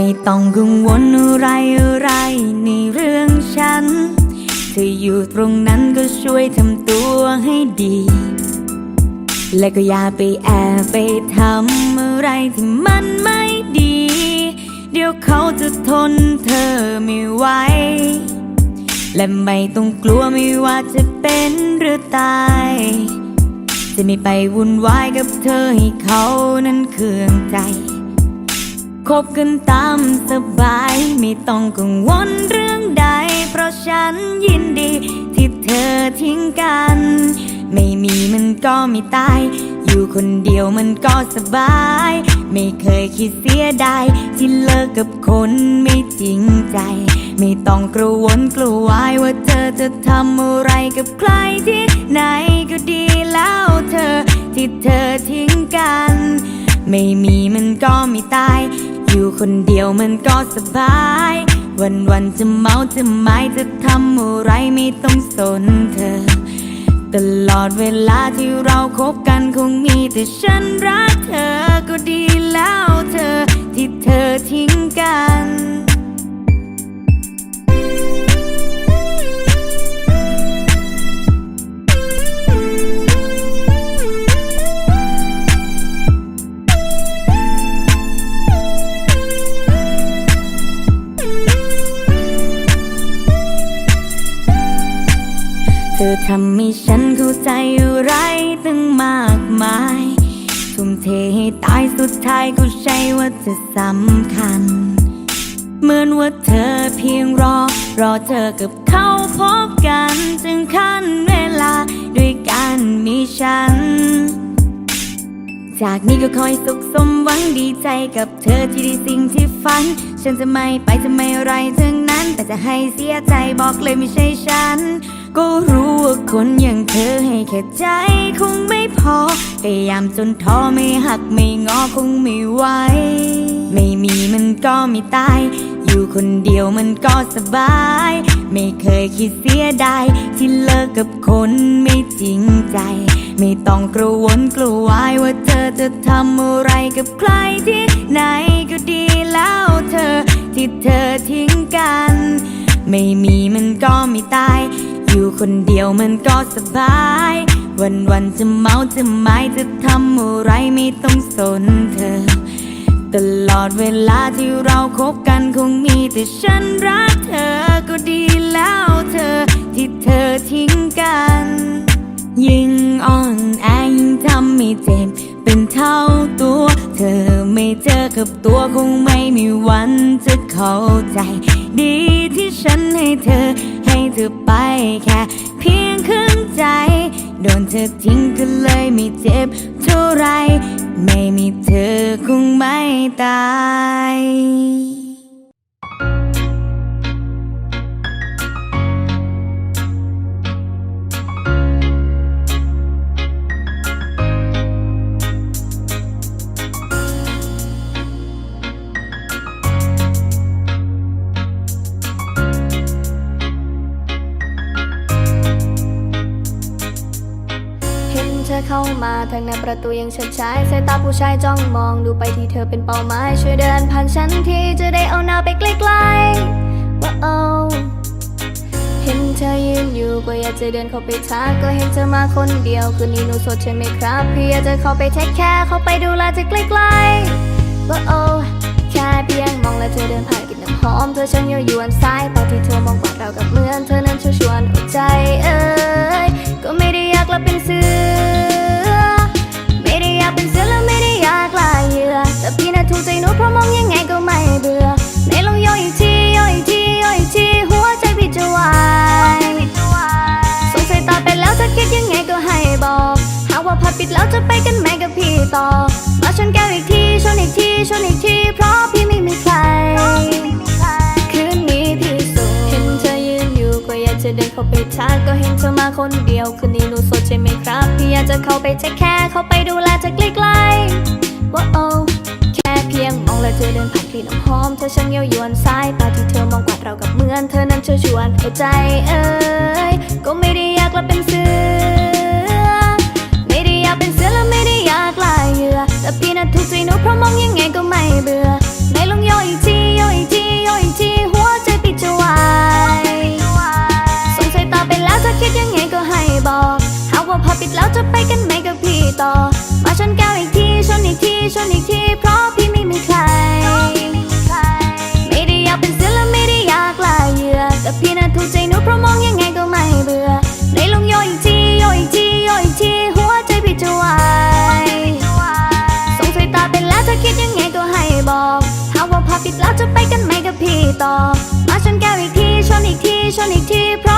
ไม่ต้องกังวลอะไรอะไรในเรื่องฉัน เธออยู่ตรงนั้นก็ช่วยทำตัวให้ดี และก็อย่าไปแอบไปทำอะไรที่มันไม่ดี เดี๋ยวเขาจะทนเธอไม่ไหว และไม่ต้องกลัวไม่ว่าจะเป็นหรือตาย จะไม่ไปวุ่นวายกับเธอให้เขานั้นเคืองใจ คบกันตามสบาย ไม่ต้องกังวลเรื่องใด เพราะฉันยินดี ที่เธอทิ้งกัน ไม่มีมันก็ไม่ตาย อยู่คนเดียวมันก็สบาย ไม่เคยคิดเสียดายที่เลิกกับคนไม่จริงใจ ไม่ต้องกระวนกลัววายว่าเธอจะทำอะไรกับใครที่ไหนก็ดีแล้วเธอที่เธอทิ้งกัน ไม่มีมันก็ไม่ตาย อยู่คนเดียวมันก็สบาย วันวันๆจะเมาจะไม่จะทำอะไรไม่ต้องสนเธอ ตลอดเวลาที่เราคบกันคงมีแต่ฉันรักเธอก็ดีแล้วเธอที่เธอทิ้งกัน ธอทำให้ฉันเข้าใจอะไรตั้งมากมาย ทุ่มเทให้ตายสุดท้ายก็ใช่ว่าจะสำคัญ เหมือนว่าเธอเพียงรอ รอเธอกับเขาพบกัน ถึงขั้นเวลาด้วยการมีฉัน จากนี้ก็คอยสุขสมหวังดีใจกับเธอที่ได้สิ่งที่ฝัน ฉันจะไม่ไปจะไม่อะไรทั้งนั้น แต่จะให้เสียใจบอกเลยไม่ใช่ฉัน ก็รู้ว่าคนอย่างเธอให้แค่ใจคงไม่พอ พยายามจนท้อไม่หักไม่งอคงไม่ไหว ไม่มีมันก็ไม่ตาย อยู่คนเดียวมันก็สบาย ไม่เคยคิดเสียดายที่เลิกกับคนไม่จริงใจ ไม่ต้องกระวนกลัววายว่าเธอจะทำอะไรกับใครที่ไหนก็ดีแล้วเธอที่เธอทิ้งกัน ไม่มีมันก็ไม่ตาย อยู่คนเดียวมันก็สบาย วันวันๆจะเมาจะไม่จะทำอะไรไม่ต้องสนเธอ ตลอดเวลาที่เราคบกันคงมีแต่ฉันรักเธอก็ดีแล้ว เจอกับตัวคงไม่มีวันจะเข้าใจ ดีที่ฉันให้เธอ ให้เธอไปแค่ เพียงครึ่งใจ โดนเธอทิ้งก็เลยไม่เจ็บเท่าไร ไม่มีเธอคงไม่ตาย มาทางหน้าประตูยังเฉิดฉายสายตาผู้ชายจ้องมองดูไปที่เธอเป็นเป้าหมายช่วยเดินผ่านฉันทีจะได้เอาหน้าไปใกล้ๆว่าโอ้เห็นเธอยืนอยู่ก็อยากจะเดินเข้าไปทักก็เห็นเธอมาคนเดียวคืนนี้หนูสดใช่ไหมครับพี่อยากจะเข้าไปเทคแคร์เข้าไปดูแลเธอใกล้ๆว่าโอ้แค่เพียงมองและเธอเดินผ่านกลิ่นน้ำหอมเธอช่างยั่วยวนสายตาที่เธอมองกวาดเรากับเหมือน เธอมาคนเดียวคืนนี้หนูสดใช่ไหมครับ พี่อยากจะเข้าไปเทคแคร์เข้าไปดูแลเธอใกล้ๆว่าโอแค่เพียงมองและเธอเดินผ่านกลิ่นหอมเธอช่างเย้ายวนสายตาที่เธอมองกวาดเรากับเหมือนเธอนั้นเชชวนเอาใจเอ้ยก็ไม่ได้อยากลับเป็นเสือไม่ได้อยากเป็นเสือและไม่ได้อยากลายเหยื่อแต่พี่น่ะถูกใจหนูเพราะมองยังไงก็ไม่เบื่อ กแล้วจะไปกันไหมกับพี่ต่อ มาชนแก้วอีกทีชนอีกทีชนอีกทีเพราะพี่ไม่มีใคร ไม่ได้อยากเป็นศิลป์ไม่ได้อยากลาเหยื่อแต่พี่น่ะถูกใจหนูเพราะมองยังไงก็ไม่เบื่อในลงโยอีกทีโยอีกทีโยอีกทีหัวใจพี่จะวายสงสัยตาเป็นแล้วจะคิดยังไงก็ให้บอกถามว่าพอปิดแล้วจะไปกันไหมกับพี่ต่อ มาชนแก้วอีกทีชนอีกทีชนอีกทีเพราะ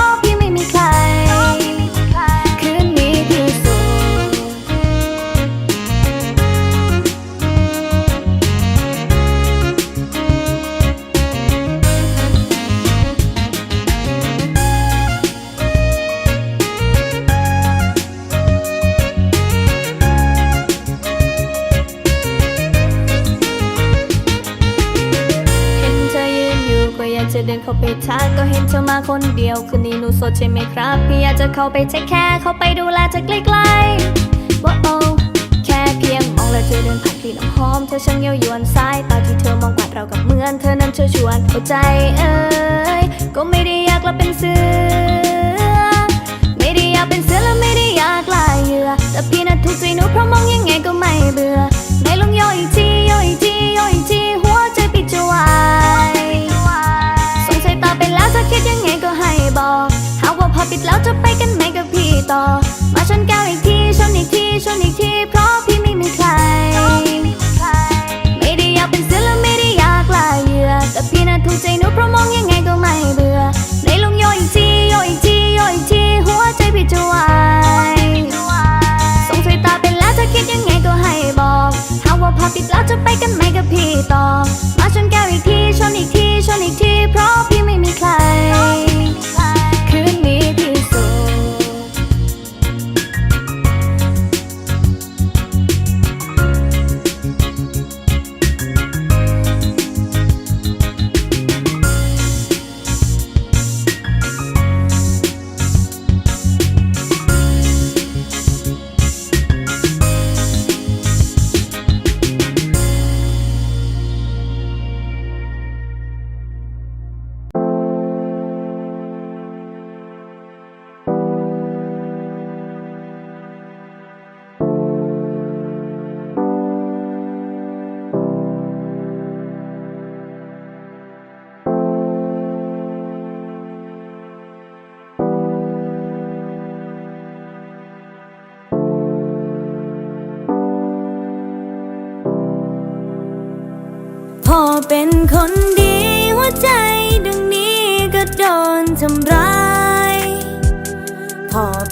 จะเดินเข้าไปทักก็เห็นเธอมาคนเดียว คืนนี้หนูโสดใช่ไหมครับ พี่อยากจะเข้าไปเทคแค่เข้าไปดูแลเธอใกล้ๆว่าโอ้แค่เพียงมองแล้วเธอเดินผ่านกลิ่นน้ำหอม เธอช่างเย้ายวนสายตาที่เธอมองกวาดเรากับเหมือนเธอนั้นเธอชวนเอาใจเอ้ยก็ไม่ได้อยากละเป็นเสือ ไม่ได้อยากเป็นเสือและไม่ได้อยากลายเหยื่อแต่พี่น่ะถูกใจหนูเพราะมองยังไงก็ไม่เบื่อไหนลองโยอีกทีโยอีกที ปิดแล้วจะไปกันไหมกับพี่ต่อ มาชนแก้วอีกทีชนอีกทีชนอีกทีเพราะพี่ไม่มีใคร ไม่ได้อยากเป็นเสือและไม่ได้อยากลายเหยื่อแต่พี่น่ะถูกใจหนูเพราะมองยังไงก็ไม่เบื่อไหนลงโยอีกทีโยอีกทีโยอีกทีหัวใจพี่จะวายสงสัยตาเป็นแล้วถ้าคิดยังไงก็ให้บอกหากว่าพอปิดแล้วจะไปกันไหมกับพี่ต่อ มาชนแก้วอีกทีชนอีกทีชนอีกทีเพราะพี่ไม่มีใคร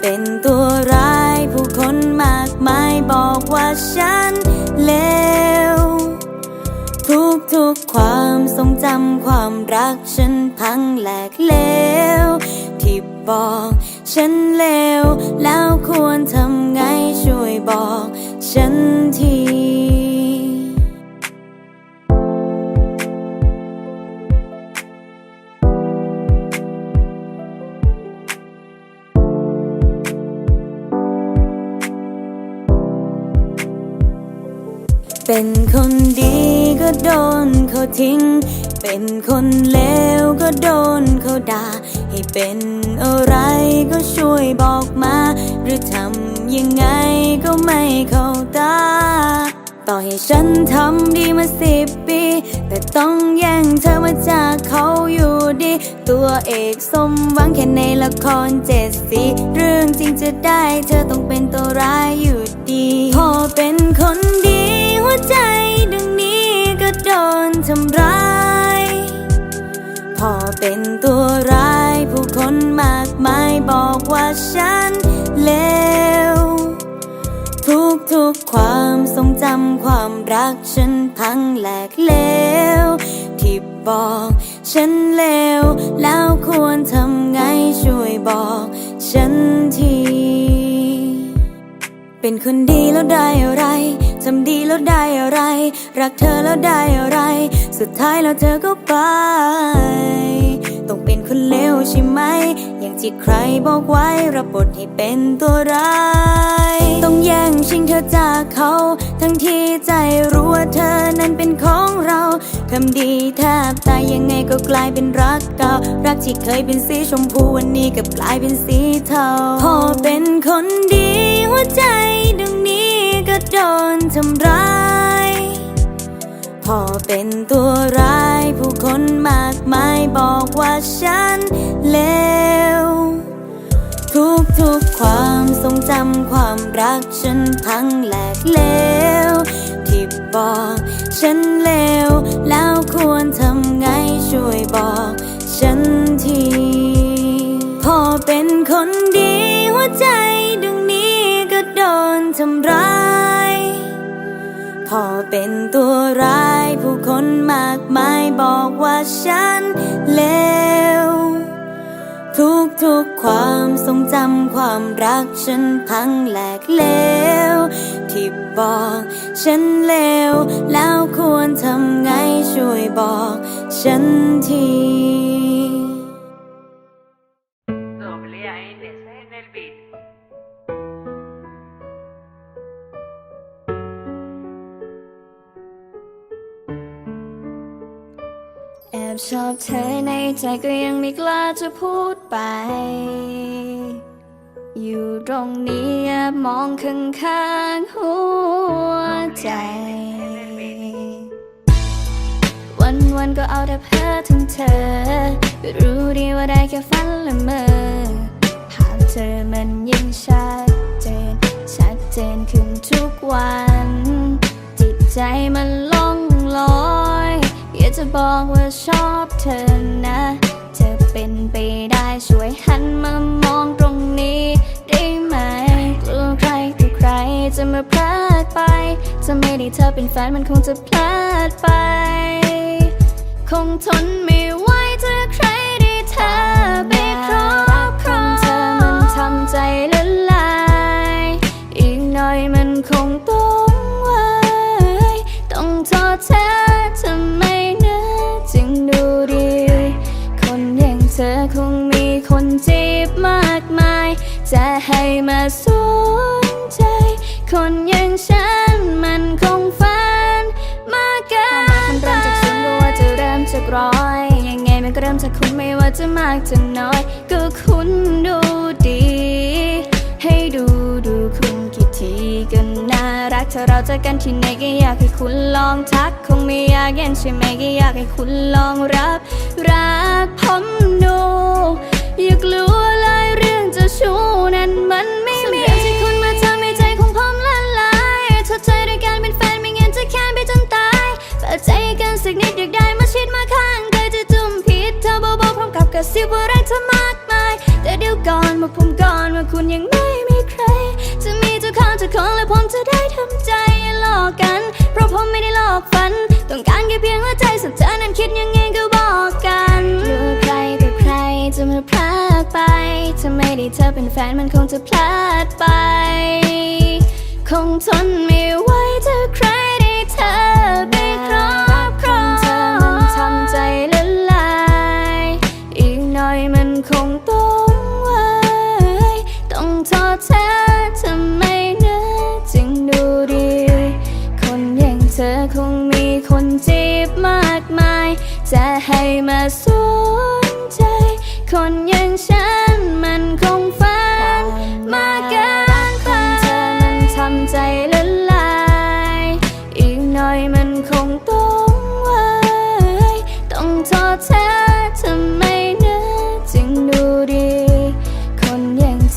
เป็นตัวร้ายผู้คนมากมายบอกว่าฉันเลวทุกทุกความทรงจำความรักฉันพังแหลกเลวที่บอกฉันเลวแล้วควรทำไงช่วยบอกฉันที เป็นคนดีก็โดนเขาทิ้ง เป็นคนเลวก็โดนเขาด่า ให้เป็นอะไรก็ช่วยบอกมา หรือทำยังไงก็ไม่เข้าตา ต่อให้ฉันทำดีมาสิบปี แต่ต้องแย่งเธอมาจากเขาอยู่ดี ตัวเอกสมหวังแค่ในละครเจ็ดสีเรื่องจริงจะได้เธอต้องเป็นตัวร้ายอยู่ดี พอเป็นคนดี วใจดังนี้ก็โดนทำร้าย พอเป็นตัวร้าย ผู้คนมากมายบอกว่าฉันเลว ทุกทุกความทรงจำความรักฉันพังแหลกเลว ที่บอกฉันเลว แล้วควรทำไงช่วยบอก ฉันที เป็นคนดีแล้วได้อะไรำดีแล้วได้อะไร รักเธอแล้วได้อะไร สุดท้ายแล้วเธอก็ไป ต้องเป็นคนเลวใช่ไหม อย่างที่ใครบอกไว้รับบทให้เป็นตัวร้าย ต้องแย่งชิงเธอจากเขา ทั้งที่ใจรู้ว่าเธอนั้นเป็นของเราทำดีแทบตายยังไงก็กลายเป็นรักเก่า รักที่เคยเป็นสีชมพูวันนี้กลับกลายเป็นสีเทาพอเป็นคนดีหัวใจดัง โดนทำร้าย พอเป็นตัวร้าย ผู้คนมากมายบอกว่าฉันเลว ทุกทุกความทรงจำความรักฉันพังแหลกเลว ที่บอกฉันเลว แล้วควรทำไงช่วยบอก พอเป็นตัวร้าย ผู้คนมากมายบอกว่าฉันเลวทุกทุกๆความทรงจำความรักฉันพังแหลกเลวที่บอกฉันเลวแล้วควรทำไงช่วยบอกฉันที ชอบเธอในใจก็ยังไม่กล้าจะพูดไป อยู่ตรงนี้มองข้างข้างๆหัวใจ วันวันๆก็เอาแต่เพ้อถึงเธอรู้ดีว่าได้แค่ฝันละเมอภาพเธอมันยิ่งชัดเจนชัดเจนขึ้นทุกวัน จะบอกว่าชอบเธอนะจะเป็นไปได้ช่วยหันมามองตรงนี้ได้ไหมกลัวใครกลัวใครจะมาพลาดไป จะไม่ได้เธอเป็นแฟนมันคงจะพลาดไป คงทนไม่ไหวถ้าใครได้เธอไปครอบครองเธอมันทำใจละลาย อีกหน่อยมันคงต้อง ให้มาสนใจ คนอย่างฉันมันคงฝันมากเกินไปมันเริ่มจากศูนย์ก็ว่าจะเริ่มจากร้อย ยังไงมันก็เริ่มจากคุณไม่ว่าจะมากจะน้อย ก็คุณดูดี ให้ดูดูคุณกี่ทีก็น่ารักถ้าเราเจอกันที่ไหนก็อยากให้คุณลองทัก คงไม่อยากเย็นใช่ไหมก็อยากให้คุณลองรับ รักผมดูอย่ากลัว คุณยังไม่มีใคร จะมีเจ้าของเจ้าของและผมจะได้ทำใจหลอกกัน เพราะผมไม่ได้หลอกฝัน ต้องการแค่เพียงหัวใจส่วนเธอนั้นคิดยังไงก็บอกกันกลัวใครกับใครจะมาพลาดไป ถ้าไม่ได้เธอเป็นแฟนมันคงจะพลาดไป คงทนไม่ไหว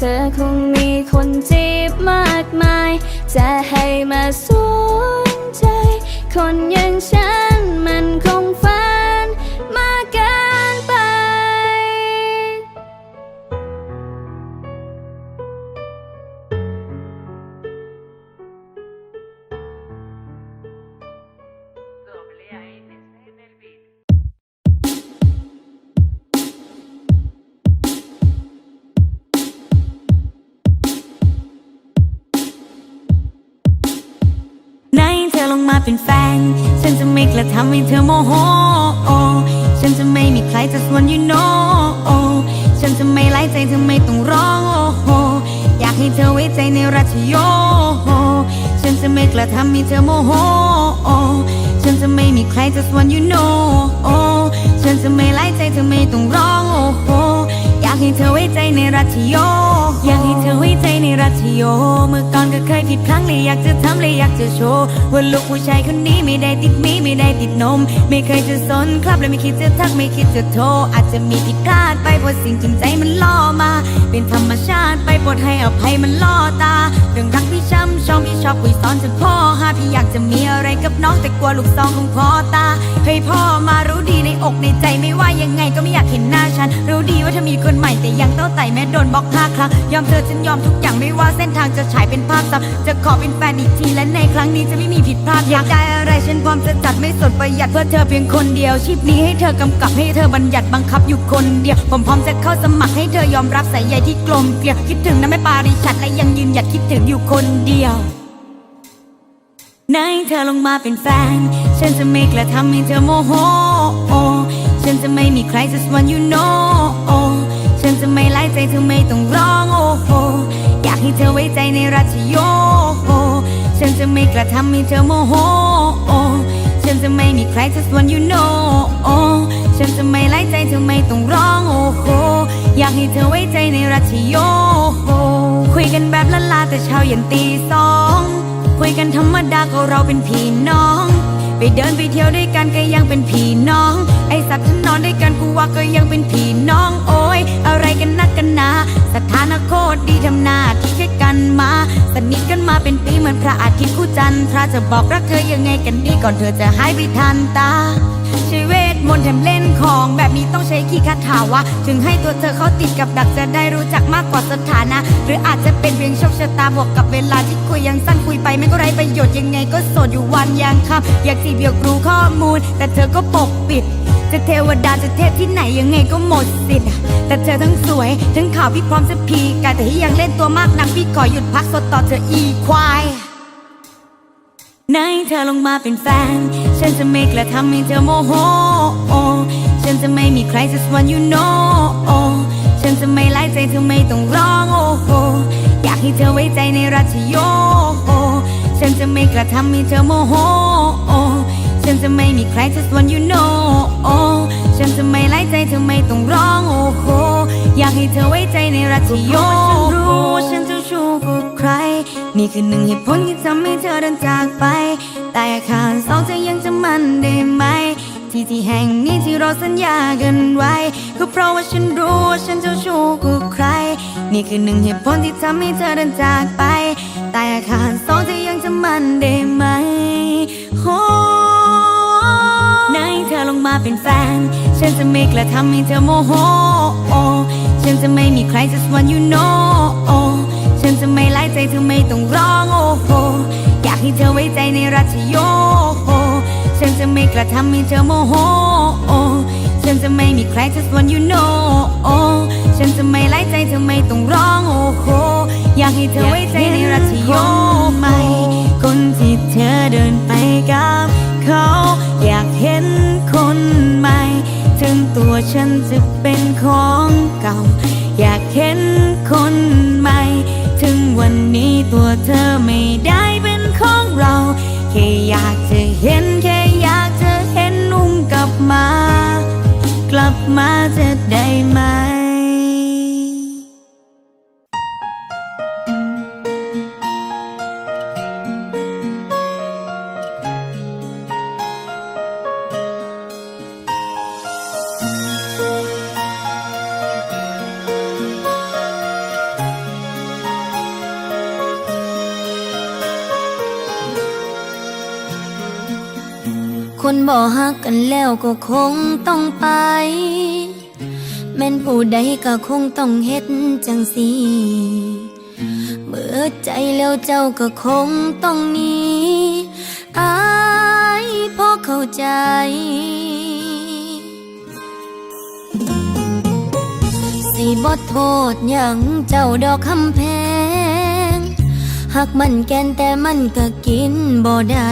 ธอคงมีคนจีบมากมาย จะให้มาสนใจ คนอย่างฉันมัน ฉันจะไม่กระทำให้เธอโมโห ฉันจะไม่มีใครจะส่วน you know ฉันจะไม่ไล่ใจเธอไม่ต้องร้องอยากให้เธอไว้ใจในรัชโย ฉันจะไม่กระทำให้เธอโมโห ฉันจะไม่มีใครจะส่วน you know ฉันจะไม่ไล่ใจเธอไม่ต้องร้องโอ้ากให้เธอไว้ใจในรัชโย อยากให้เธอไว้ใจในรัชโย เมื่อก่อนก็เคยผิดพลั้งเลยอยากจะทำเลยอยากจะโชว์ว่าลูกผู้ชายคนนี้ไม่ได้ติดมีไม่ได้ติดนม ไม่เคยจะสนครับและไม่คิดจะทักไม่คิดจะโทรอาจจะมีผิดพลาดไปเพราะสิ่งจริงใจมันล่อมา เป็นธรรม ดให้อภัยมันล่อตา เรื่องรักพี่ช้ำชอบพี่ชอบคุยซ้อนจนพ่อหาพี่อยากจะมีอะไรกับน้องแต่กลัวลูกซองของพ่อตาเฮ้ยพ่อมารู้ดีในอกในใจไม่ว่ายังไงก็ไม่อยากเห็นหน้าฉัน รู้ดีว่าถ้ามีคนใหม่แต่ยังเต้าไต่แม้โดนบล็อกห้าครั้งยอมเธอฉันยอมทุกอย่างไม่ว่าเส้นทางจะฉายเป็นภาพซ้ำจะขอเป็นแฟนอีกทีและในครั้งนี้จะไม่มีผิดพลาดอยากได้อะไรฉันพร้อมจะจัดไม่สนประหยัดเพื่อเธอเพียงคนเดียวชีพนี้ให้เธอกำกับให้เธอบัญญัติบังคับอยู่คนเดียวผมพร้อมจะเข้าสมัครให้เธอยอมรับสายใยที่กลมเกลียวคิดถึงนะแม่ปาริชัดและยังยืนหยัดคิดถึงอยู่คนเดียวไหนเธอลงมาเป็นแฟน ฉันจะไม่กระทำให้เธอโมโห ฉันจะไม่มีใคร just want you know ฉันจะไม่ไล่ใจเธอไม่ต้องร้องโอ้โหอยากให้เธอไว้ใจในรัชโย ฉันจะไม่กระทำให้เธอโมโห ฉันจะไม่มีใคร just want you know ฉันจะไม่ไล่ใจเธอไม่ต้องร้องโอ้โห อยากให้เธอไว้ใจในรัชโยคุยกันแบบละลาแต่เช้ายันตีสอง คุยกันธรรมดาก็เราเป็นพี่น้อง ไปเดินไปเที่ยวด้วยกันก็ยังเป็นพี่น้อง ไอสัตว์ฉันนอนด้วยกันกูว่าก็ยังเป็นพี่น้อง โอ้ยอะไรกันนักกันนาสถานะโคตรดีทำหน้าที่แค่กันมา สนิทกันมาเป็นปีเหมือนพระอาทิตย์คู่จันทร์พระจะบอกรักเธอยังไงกันดีก่อนเธอจะหายไปทันตาใช้เวท มนต์แถมเล่นของแบบนี้ต้องใช้ขี้คาถาวะ ถึงให้ตัวเธอเขาติดกับดักจะได้รู้จักมากกว่าสถานะ หรืออาจจะเป็นเพียงโชคชะตาบวกกับเวลาที่คุยยังสั้นคุยไปไม่ก็ไรประโยชน์ยังไงก็โสดอยู่วันยังค่ำอยากจีบอยากรู้ข้อมูล แต่เธอก็ปกปิด จะเทวดาจะเทพที่ไหนยังไงก็หมดสิทธิ์แต่เธอทั้งสวยทั้งข่าวพี่พร้อมจะพีกายแต่ที่ยังเล่นตัวมากนักพี่ขอหยุดพักสดต่อเธออีควาย ไหนเธอลงมาเป็นแฟน ฉันจะไม่กระทำให้เธอโมโห ฉันจะไม่มีใคร just want you know ฉันจะไม่ไล่ใจเธอไม่ต้องร้องโอ้โหอยากให้เธอไว้ใจในรัชโย ฉันจะไม่กระทำให้เธอโมโห ฉันจะไม่มีใคร just want you know ฉันจะไม่ไล่ใจเธอไม่ต้องร้องโอ้โหอยากให้เธอไว้ใจในรัชโยฉันรู้ว่าฉันเจะชู้กับใคร นี่คือหนึ่งเหตุผลที่ทำให้เธอเดินจากไป แต่อาคารสองเธอยังจะมันได้ไหม ที่ที่แห่งนี้ที่เราสัญญากันไว้ก็เพราะว่าฉันรู้ว่าฉันเจ้าชู้กับใคร นี่คือหนึ่งเหตุผลที่ทำให้เธอเดินจากไป แต่อาคารสองเธอยังจะมันได้ไหมโอ้ไหนเธ อลงมาเป็นแฟน ฉันจะไม่กระทำให้เธอโมโห ฉันจะไม่มีใคร just want you know ฉันจะไม่ไล่ใจเธอไม่ต้องร้องโอ้โห อยากให้เธอไว้ใจในรัชโย ฉันจะไม่กระทำให้เธอโมโห ฉันจะไม่มีใคร just want you know ฉันจะไม่ไล่ใจเธอไม่ต้องร้องโอ้โห อยากให้เธอไว้ใจในรัชโยไหมคนที่เธอเดินไปกับเขา คนบ่ฮักกันแล้วก็คงต้องไป แม่นผู้ใดก็คงต้องเฮ็ดจังสีเมื่อใจแล้วเจ้าก็คงต้องหนีอายพอเข้าใจสิบ่โทษยังเจ้าดอกคำแพงหักมันแกนแต่มันก็กินบ่ได้